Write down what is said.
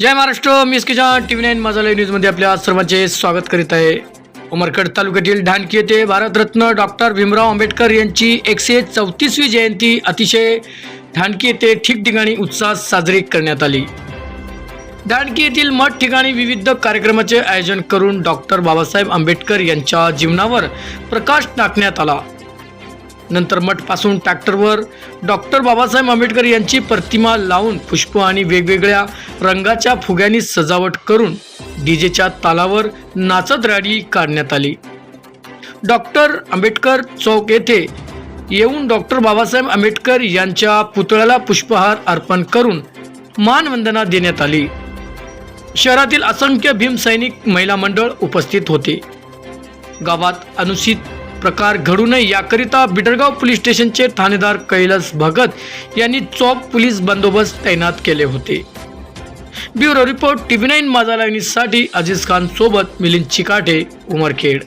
जय महाराष्ट्र मी Kisan TV nine माझा न्यूजमध्ये आपल्या सर्वांचे स्वागत करीत आहे. उमरखेड तालुक्यातील ढानकी येथे भारतरत्न डॉक्टर भीमराव आंबेडकर यांची एकशे चौतीसवी जयंती अतिशय ढानकी येथे ठिकठिकाणी उत्साहात साजरी करण्यात आली. ढाणकी येथील मठ ठिकाणी विविध कार्यक्रमाचे आयोजन करून डॉक्टर बाबासाहेब आंबेडकर यांच्या जीवनावर प्रकाश टाकण्यात आला. नंतर मठपासून ट्रॅक्टरवर डॉक्टर बाबासाहेब आंबेडकर यांची प्रतिमा लावून पुष्प आणि वेगवेगळ्या रंगाच्या फुग्यांनी सजावट करून डीजेच्या तालावर नाचत रॅली काढण्यात आली. डॉक्टर आंबेडकर चौक येथे येऊन डॉक्टर बाबासाहेब आंबेडकर यांच्या पुतळ्याला पुष्पहार अर्पण करून मानवंदना देण्यात आली. शहरातील असंख्य भीमसैनिक महिला मंडळ उपस्थित होते. गावात अनुसूचित प्रकार घडू नये याकरिता बिडरगाव पोलीस स्टेशनचे ठाणेदार कैलास भगत यांनी चौक पोलीस बंदोबस्त तैनात केले होते. ब्युरो रिपोर्ट टीव्ही नाईन माझा लाईनीसाठी अजीज खान सोबत मिलिंद चिकाटे उमरखेड.